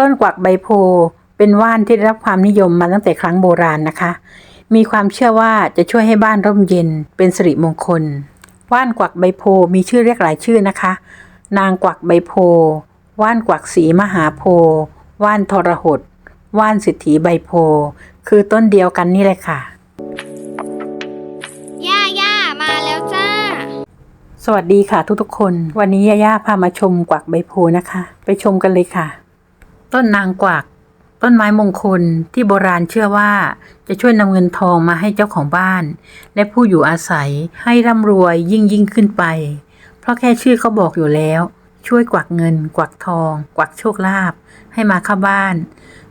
ต้นกวักใบโพธิ์เป็นว่านที่ได้รับความนิยมมาตั้งแต่ครั้งโบราณนะคะ มีความเชื่อว่าจะช่วยให้บ้านร่มเย็น เป็นสิริมงคล ว่านกวักใบโพธิ์มีชื่อเรียกหลายชื่อนะคะ นางกวักใบโพธิ์ว่านกวักสีมหาโพธิ์ว่านทรหด ว่านสิทธิใบโพธิ์คือต้นเดียวกันนี่เลยค่ะ ย่าย่ามาแล้วจ้า สวัสดีค่ะทุกๆคน วันนี้ย่าย่าพามาชมกวักใบโพธิ์นะคะ ไปชมกันเลยค่ะ ต้นนางกวัก ต้นไม้มงคลที่โบราณเชื่อว่าจะช่วยนำเงินทองมาให้เจ้าของบ้าน และผู้อยู่อาศัยให้ร่ำรวยยิ่งยิ่งขึ้นไป เพราะแค่ชื่อเขาบอกอยู่แล้ว ช่วยกวักเงิน กวักทอง กวักโชคลาภให้มาเข้าบ้าน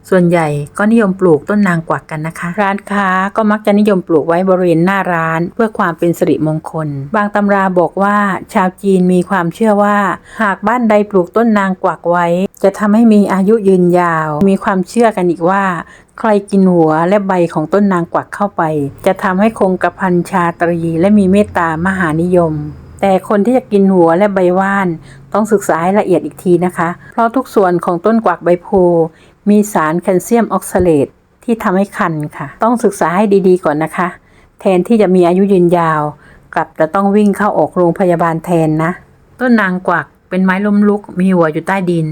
ส่วนใหญ่ก็นิยมปลูกต้นนางกวักกันนะคะ ร้านค้าก็มักจะนิยมปลูกไว้บริเวณหน้าร้าน เพื่อความเป็นสิริมงคล บางตำราบอกว่าชาวจีนมีความเชื่อว่า หากบ้านใดปลูกต้นนางกวักไว้ จะทำให้มีอายุยืนยาว มีความเชื่อกันอีกว่า ใครกินหัวและใบของต้นนางกวักเข้าไป จะทำให้คงกระพันชาตรีและมีเมตตามหานิยม แต่คนที่จะกินหัวและใบว่านต้องศึกษาให้ละเอียดอีกทีนะคะ เพราะทุกส่วนของต้นกวักใบโพมีสารแคลเซียมออกซาเลตที่ทำให้คันค่ะ ต้องศึกษาให้ดีๆก่อนนะคะ แทนที่จะมีอายุยืนยาว กลับจะต้องวิ่งเข้าออกโรงพยาบาลแทนนะ ต้นนางกวักเป็นไม้ล้มลุกมีหัวอยู่ใต้ดิน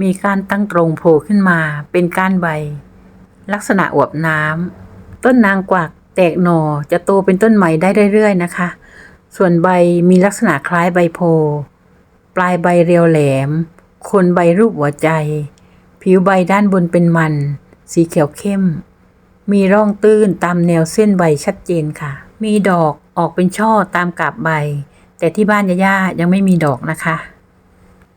มีกานตั้งตรงโผล่ขึ้นมาเป็นก้านใบ ลักษณะอวบน้ำต้นนางกวักแตกหน่อจะโตเป็นต้นใหม่ได้เรื่อยๆนะคะ ส่วนใบมีลักษณะคล้ายใบโพปลายใบเรียวแหลมโคนใบรูปหัวใจ ผิวใบด้านบนเป็นมัน สีเขียวเข้ม มีร่องตื้นตามแนวเส้นใบชัดเจนค่ะ มีดอกออกเป็นช่อตามกาบใบ แต่ที่บ้านย่าๆยังไม่มีดอกนะคะ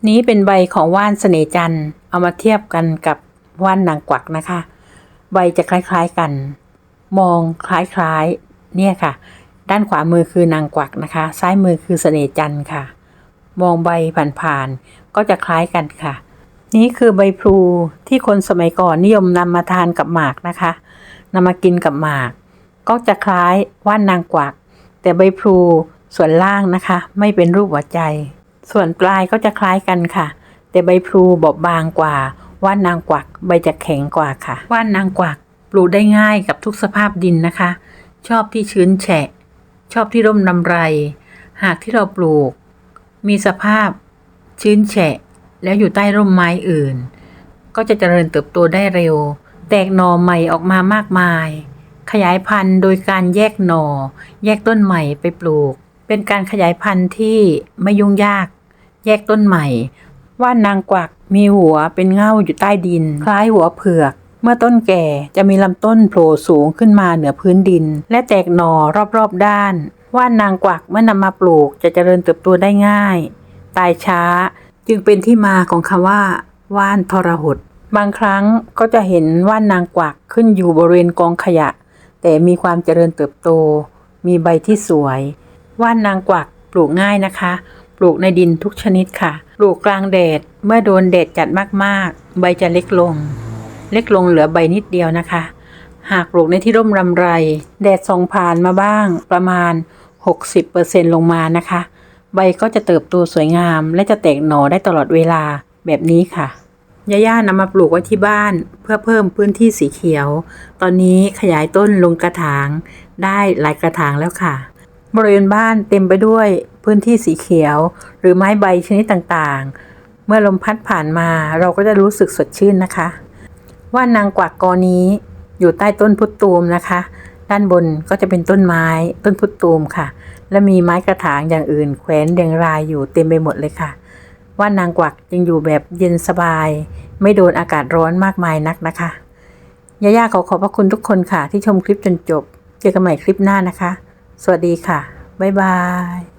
นี้เป็นใบของว่านเสน่จันทร์เอามาเทียบกันกับว่านนางกวักนะคะ ใบจะคล้ายๆกัน มองคล้ายๆ เนี่ยค่ะ ด้านขวามือคือนางกวักนะคะ ซ้ายมือคือเสน่จันทร์ค่ะ มองใบผ่านๆก็จะคล้ายกันค่ะ นี่คือใบพลูที่คนสมัยก่อนนิยมนำมาทานกับหมากนะคะนำมากินกับหมาก ก็จะคล้ายว่านนางกวัก แต่ใบพลูส่วนล่างนะคะ ไม่เป็นรูปหัวใจ ส่วนปลายก็จะคล้ายกันค่ะ แต่ใบพลูบอบบางกว่า ว่านนางกวักใบจะแข็งกว่าค่ะ ว่านนางกวักปลูกได้ง่ายกับทุกสภาพดินนะคะ ชอบที่ชื้นแฉะ ชอบที่ร่มนำไร หากที่เราปลูก มีสภาพชื้นแฉะ แล้วอยู่ใต้ร่มไม้อื่น ก็จะเจริญเติบโตได้เร็ว แตกหน่อใหม่ออกมามากมาย ขยายพันธุ์โดยการแยกหน่อ แยกต้นใหม่ไปปลูก เป็นการขยายพันธุ์ที่ไม่ยุ่งยาก แยกต้นใหม่ ว่านนางกวักมีหัวเป็นเง่าอยู่ใต้ดิน คล้ายหัวเผือก เมื่อต้นแก่จะมีลำต้นโผล่สูงขึ้นมาเหนือพื้นดิน และแตกหน่อรอบๆด้าน ว่านนางกวักเมื่อนำมาปลูกจะเจริญเติบโตได้ง่าย ตายช้าจึงเป็นที่มาของคำว่า ว่านทรหดบางครั้งก็จะเห็นว่านนางกวักขึ้นอยู่บริเวณกองขยะ แต่มีความเจริญเติบโต มีใบที่สวย ว่านนางกวักปลูกง่ายนะคะ ลูกในดินทุกชนิดค่ะ ปลูกกลางแดด เมื่อโดนแดดจัดมากๆ ใบจะเล็กลง เล็กลงเหลือใบนิดเดียวนะคะ หากปลูกในที่ร่มรำไร แดดส่องผ่านมาบ้างประมาณ 60%ลงมานะคะ ใบก็จะเติบโตสวยงาม และจะแตกหน่อได้ตลอดเวลาแบบนี้ค่ะย่าๆนำมาปลูกไว้ที่บ้านเพื่อเพิ่มพื้นที่สีเขียว ตอนนี้ขยายต้นลงกระถางได้หลายกระถางแล้วค่ะ บริเวณบ้านเต็มไปด้วยพื้นที่สีเขียว หรือไม้ใบชนิดต่างๆ เมื่อลมพัดผ่านมาเราก็จะรู้สึกสดชื่นนะคะ ว่านางกวักกอนี้อยู่ใต้ต้นพุทตูมนะคะ ด้านบนก็จะเป็นต้นไม้ต้นพุทตูมค่ะ และมีไม้กระถางอย่างอื่น แขวนเรียงรายอยู่เต็มไปหมดเลยค่ะ ว่านางกวักจึงอยู่แบบเย็นสบาย ไม่โดนอากาศร้อนมากมายนักนะคะย่าๆขอขอบพระคุณทุกคนค่ะ ที่ชมคลิปจนจบ เจอกันใหม่คลิปหน้านะคะ สวัสดีค่ะ บ๊ายบาย